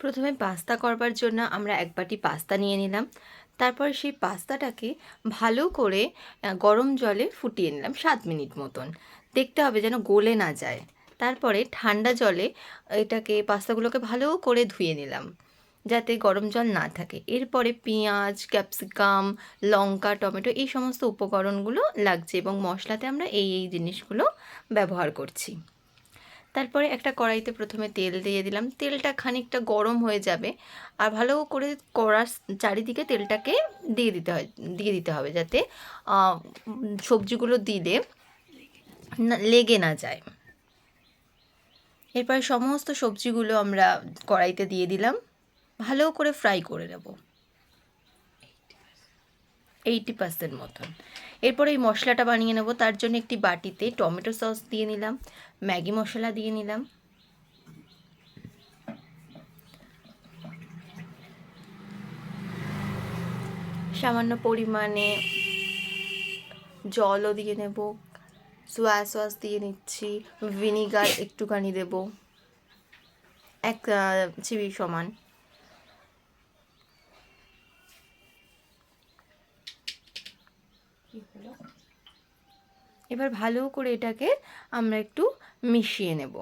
প্রথমে পাস্তা করবার জন্য আমরা এক বাটি পাস্তা নিয়ে নিলাম। তারপর সেই পাস্তাটাকে ভালো করে গরম জলে ফুটিয়ে নিলাম সাত মিনিট মতন। দেখতে হবে যেন গলে না যায়। তারপরে ঠান্ডা জলে এটাকে, পাস্তাগুলোকে ভালো করে ধুয়ে নিলাম, যাতে গরম জল না থাকে। এরপরে পেঁয়াজ, ক্যাপসিকাম, লঙ্কা, টমেটো এই সমস্ত উপকরণগুলো লাগছে এবং মশলাতে আমরা এই এই জিনিসগুলো ব্যবহার করছি। তারপরে একটা কড়াইতে প্রথমে তেল দিয়ে দিলাম। তেলটা খানিকটা গরম হয়ে যাবে। আর ভালো করে কড়ার চারিদিকে তেলটাকে দিয়ে দিতে হয়, দিয়ে দিতে হবে যাতে সবজিগুলো দিলে লেগে না যায়। এরপরে সমস্ত সবজিগুলো আমরা কড়াইতে দিয়ে দিলাম। ভালো করে ফ্রাই করে নেব। এইটি পার্সেন্ট মতন। এরপর এই মশলাটা বানিয়ে নেব। তার জন্য একটি বাটিতে টমেটো সস দিয়ে নিলাম, ম্যাগি মশলা দিয়ে নিলাম। সামান্য পরিমাণে জলও দিয়ে নেব, সোয়া সস দিয়ে নিচ্ছি, ভিনিগার একটুখানি দেব, এক চিবি সমান। এবার ভালো করে এটাকে আমরা একটু মিশিয়ে নেব।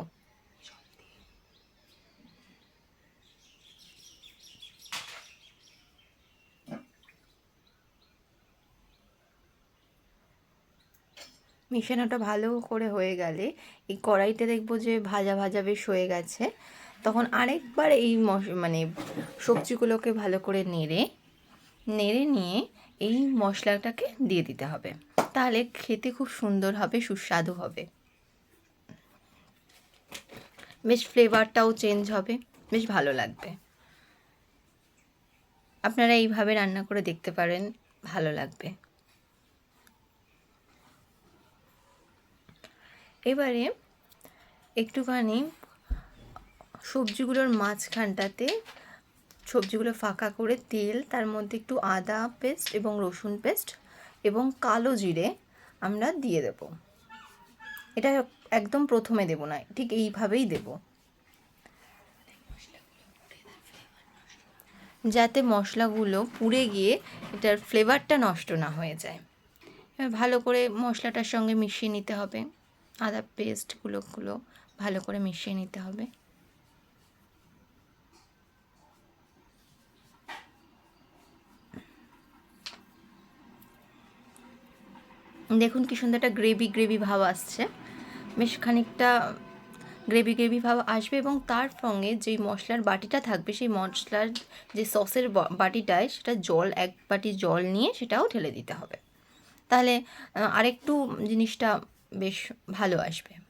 মিশানোটা ভালো করে হয়ে গেলে এই কড়াইতে দেখব যে ভাজা ভাজা বেশ হয়ে গেছে। তখন আরেকবার এই মানে সবজিগুলোকে ভালো করে নেড়ে নেড়ে নিয়ে এই মশলাটাকে দিয়ে দিতে হবে। তাহলে খেতে খুব সুন্দর হবে, সুস্বাদু হবে। বেশ ফ্লেভারটাও চেঞ্জ হবে, বেশ ভালো লাগবে। আপনারা এইভাবে রান্না করে দেখতে পারেন, ভালো লাগবে। এবারে একটুখানি সবজিগুলোর মাঝখানটাতে সবজিগুলো ফাঁকা করে তেল, তার মধ্যে একটু আদা পেস্ট এবং রসুন পেস্ট এবং কালো জিরে আমরা দিয়ে দেব। এটা একদম প্রথমে দেব না, ঠিক এইভাবেই দেব। যাতে মশলাগুলো পুড়ে গিয়ে এটার ফ্লেভারটা নষ্ট না হয়ে যায়। এবার ভালো করে মশলাটার সঙ্গে মিশিয়ে নিতে হবে। আদা পেস্টগুলোগুলো ভালো করে মিশিয়ে নিতে হবে। দেখুন কি সুন্দর একটা গ্রেভি গ্রেভি ভাব আসছে। বেশ খানিকটা গ্রেভি গ্রেভি ভাব আসবে এবং তার সঙ্গে যে মশলার বাটিটা থাকবে, সেই মশলার যে সসের বাটিটায় সেটা জল, এক বাটি জল নিয়ে সেটাও ঢেলে দিতে হবে। তাহলে আরেকটু জিনিসটা বেশ ভালো আসবে।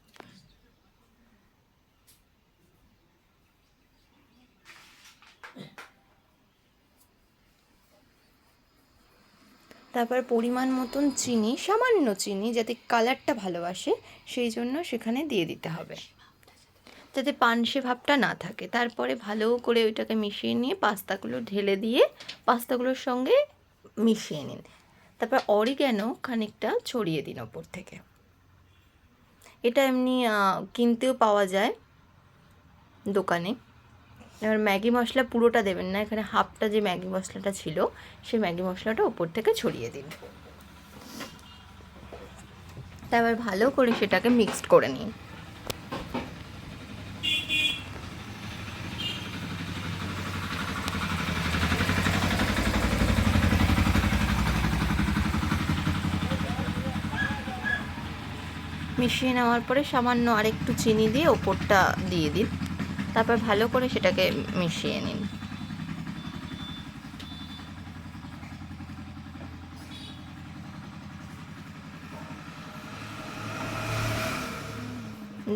তারপর পরিমাণ মতন চিনি, সামান্য চিনি যাতে কালারটা ভালো আসে সেই জন্য সেখানে দিয়ে দিতে হবে। যাতে পানসে ভাবটা না থাকে। তারপরে ভালো করে ওইটাকে মিশিয়ে নিয়ে পাস্তাগুলো ঢেলে দিয়ে পাস্তাগুলোর সঙ্গে মিশিয়ে নিন। তারপর অরিগ্যানো খানিকটা ছড়িয়ে দিন ওপর থেকে। এটা এমনি কিনতেও পাওয়া যায় দোকানে। এবার ম্যাগি মশলা পুরোটা দেবেন না, এখানে হাফটা যে ম্যাগি মশলাটা ছিল, সেই ম্যাগি মশলাটা ওপর থেকে ছড়িয়ে দিন। তারপর ভালো করে সেটাকে মিক্সড করে নিন। মিশিয়ে নেওয়ার পরে সামান্য আরেকটু চিনি দিয়ে ওপরটা দিয়ে দিন। তারপর ভালো করে সেটাকে মিশিয়ে নিন।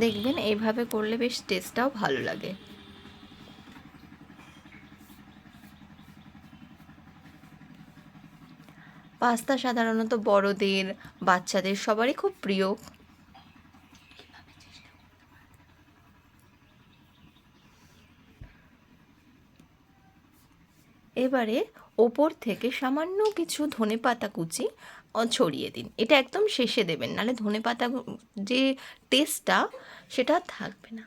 দেখবেন এইভাবে করলে বেশ টেস্টটাও ভালো লাগে। পাস্তা সাধারণত বড়দের, বাচ্চাদের সবারই খুব প্রিয়। এবারে ওপর থেকে সামান্য কিছু ধনে পাতা কুচি ছড়িয়ে দিন। এটা একদম শেষে দেবেন, নাহলে ধনে পাতা যে টেস্টটা সেটা থাকবে না।